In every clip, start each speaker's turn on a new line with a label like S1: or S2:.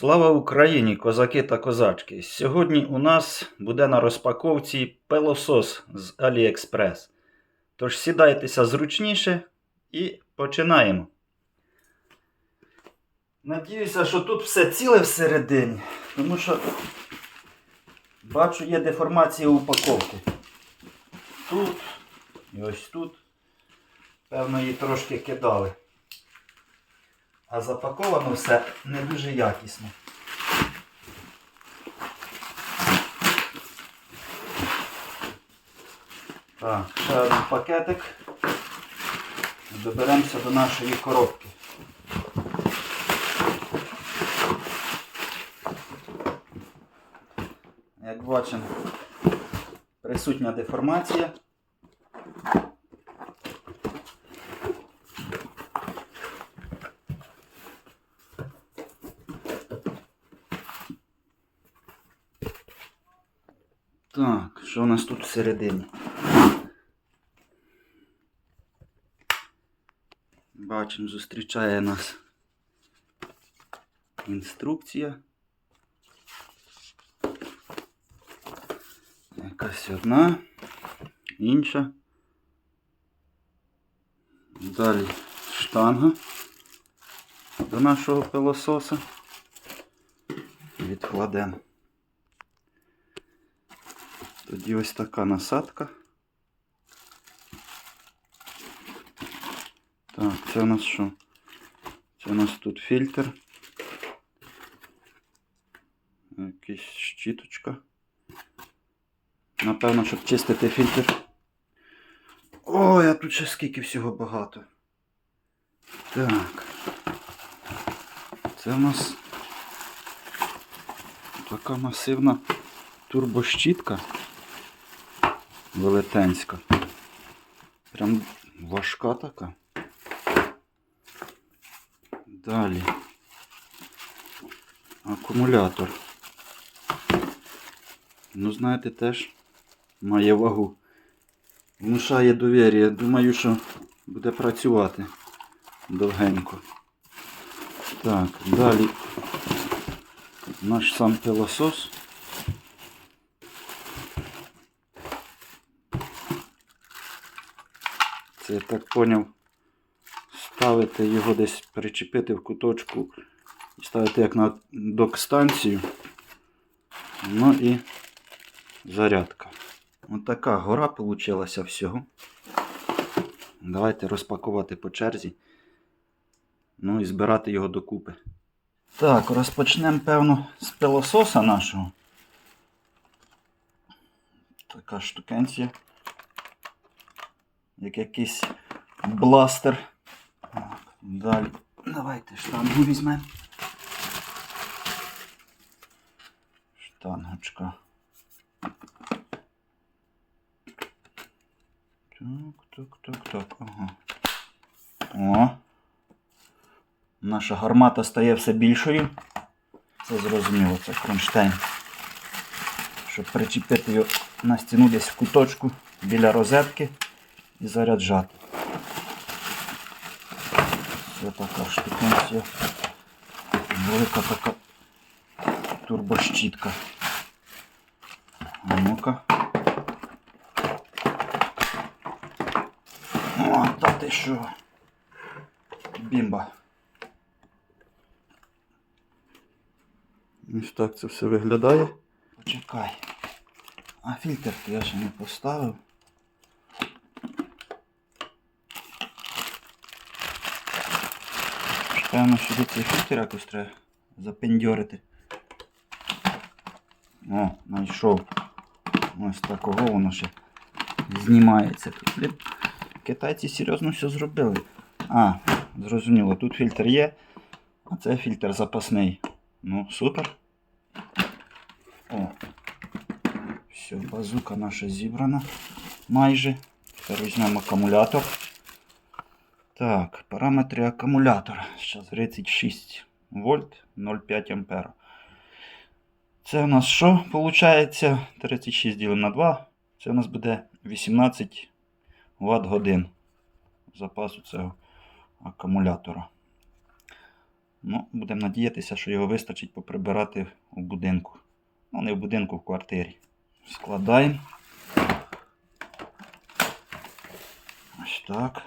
S1: Слава Україні, козаки та козачки! Сьогодні у нас буде на розпаковці пилосос з AliExpress. Тож сідайтеся зручніше і починаємо. Надіюся, що тут все ціле всередині, тому що бачу, є деформація упаковки. Тут і ось тут. Певно, її трошки кидали. А запаковано все не дуже якісно. Так, ще один пакетик. Доберемося до нашої коробки. Як бачимо, присутня деформація. Так, що у нас тут всередині? Бачимо, зустрічає нас інструкція. Якась одна, інша. Далі штанга до нашого пилососа. Відкладемо. Тоді ось така насадка. Так, це у нас що? Це у нас тут фільтр. Якась щіточка. Напевно, щоб чистити фільтр. Ой, а тут ще скільки всього багато. Так. Це у нас така масивна турбощітка велетенська. Прям важка така. Далі. Акумулятор. Ну, знаєте, теж має вагу. Внушає довір'я. Думаю, що буде працювати довгенько. Так, далі наш сам пилосос. Це я так поняв. Ставити його десь причепити в куточку і ставити як на док-станцію. Ну і зарядка. Ось така гора получилася всього. Давайте розпакувати по черзі. Ну і збирати його докупи. Так, розпочнемо, певно, з пилососа нашого. Така штукенція. Як якийсь бластер. Далі. Давайте штангу візьмемо. Штангочка. Так, так, так, так. Ага. О. Наша гармата стає все більшою. Це зрозуміло, це кронштейн. Щоб причепити його на стіну десь в куточку біля розетки і заряджати. Це така штукенція. Велика така турбощітка. Ну-ка. О, та ти що? Бімба. Ось так це все виглядає. Почекай. А фільтр я ще не поставив. Певно, що до цей фільтр якось треба запендьорити. О, знайшов. Ось такого воно ще знімається. Тут, китайці серйозно все зробили. А, зрозуміло, тут фільтр є, а це фільтр запасний. Ну, супер. О. Все, базука наша зібрана майже. Тепер візьмемо акумулятор. Так, параметри акумулятора. Зараз 36 вольт 0,5 ампера. Це у нас що виходить? 36 ділимо на 2. Це у нас буде 18 Вт годин запасу цього акумулятора. Ну, будемо надіятися, що його вистачить поприбирати у будинку. Ну, не в будинку, в квартирі. Складаємо. Ось так.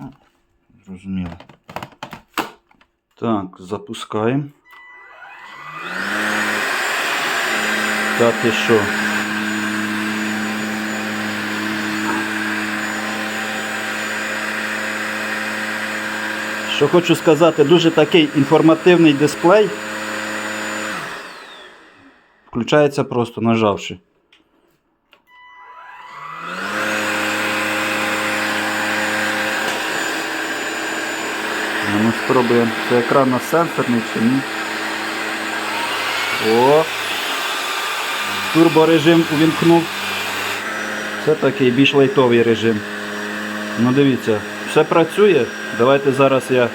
S1: А, Зрозуміло. Так, запускаємо. Та ти що? Що хочу сказати, дуже такий інформативний дисплей. Включається просто нажавши. Ну, спробуємо. Це екран на сенсорний чи ні. О! Турборежим увімкнув. Це такий більш лайтовий режим. Ну дивіться, все працює. Давайте зараз я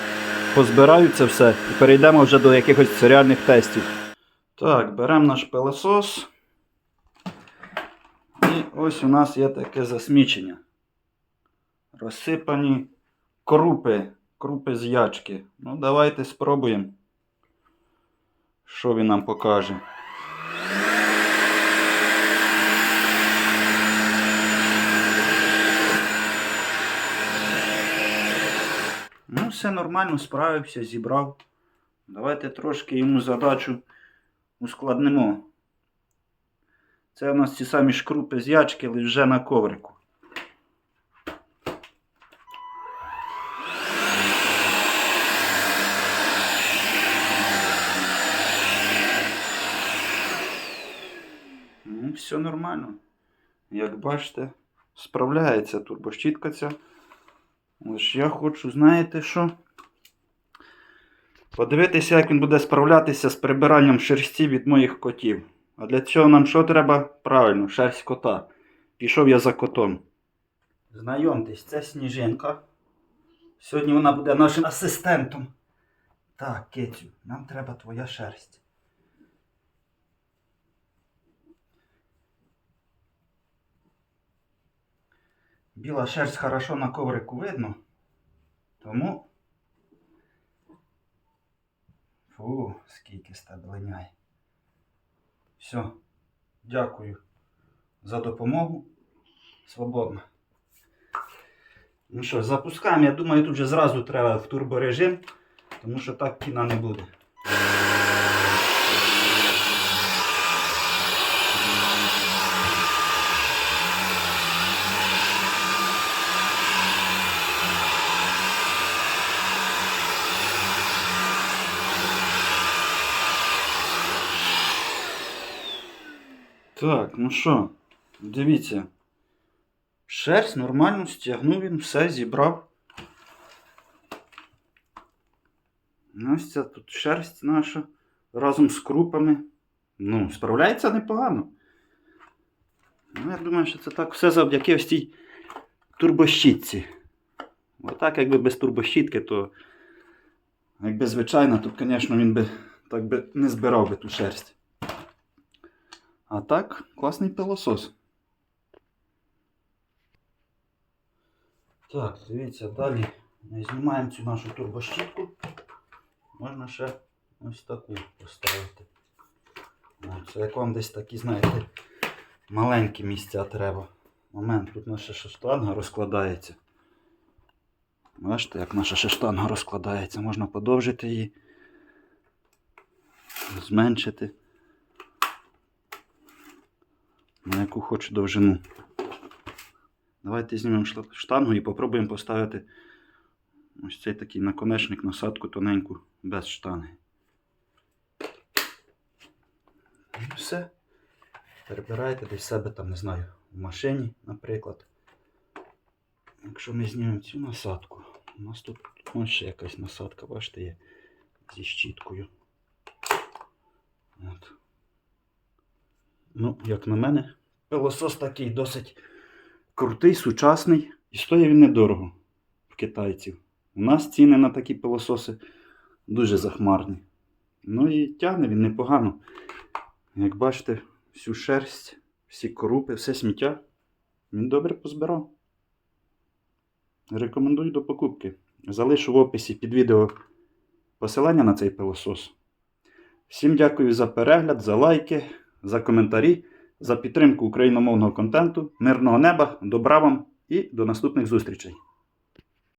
S1: позбираю це все і перейдемо вже до якихось реальних тестів. Так, беремо наш пилосос. І ось у нас є таке засмічення. Розсипані крупи, крупи з ячки. Ну, давайте спробуємо. Що він нам покаже. Ну, все нормально, справився, зібрав. Давайте трошки йому задачу ускладнимо. Це у нас ці самі шкрупи з ячки, але вже на коврику. Ну, все нормально. Як бачите, справляється турбощітка ця. Лиш я хочу, знаєте що? Подивитися, як він буде справлятися з прибиранням шерсті від моїх котів. А для цього нам що треба? Правильно, шерсть кота. Пішов я за котом. Знайомтесь, це сніжинка. Сьогодні вона буде нашим асистентом. Так, Китю, нам треба твоя шерсть. Біла шерсть хорошо на коврику видно. Тому. Фу, скільки тебе. Все. Дякую за допомогу. Свободно. Ну що, запускаємо. Я думаю, тут вже зразу треба в турборежим, тому що так кіна не буде. Так, ну що, дивіться. Шерсть нормально стягнув він, все зібрав. Ось ця тут шерсть наша разом з крупами. Ну, справляється непогано. Ну, я думаю, що це так все завдяки ось цій турбощітці. Отак, якби без турбощітки, то якби звичайно, то, звісно, він би так би не збирав би ту шерсть. А так, класний пилосос. Так, дивіться, далі знімаємо цю нашу турбощітку. Можна ще ось таку поставити. Це як вам десь такі, знаєте, маленькі місця треба. Момент, тут наша ще штанга розкладається. Бачите, як наша ще штанга розкладається. Можна подовжити її, зменшити. На яку хочу довжину. Давайте знімемо штангу і попробуємо поставити ось цей такий наконечник, насадку тоненьку без штанги. І все. Перебирайте десь себе там, не знаю, в машині, наприклад. Якщо ми знімемо цю насадку, у нас тут ось ще якась насадка, бачите, є зі щіткою. От. Ну, як на мене, пилосос такий досить крутий, сучасний. І стоїть він недорого в китайців. У нас ціни на такі пилососи дуже захмарні. Ну і тягне він непогано. Як бачите, всю шерсть, всі корупи, все сміття він добре позбирав. Рекомендую до покупки. Залишу в описі під відео посилання на цей пилосос. Всім дякую за перегляд, за лайки, за коментарі, за підтримку україномовного контенту. Мирного неба, добра вам і до наступних зустрічей!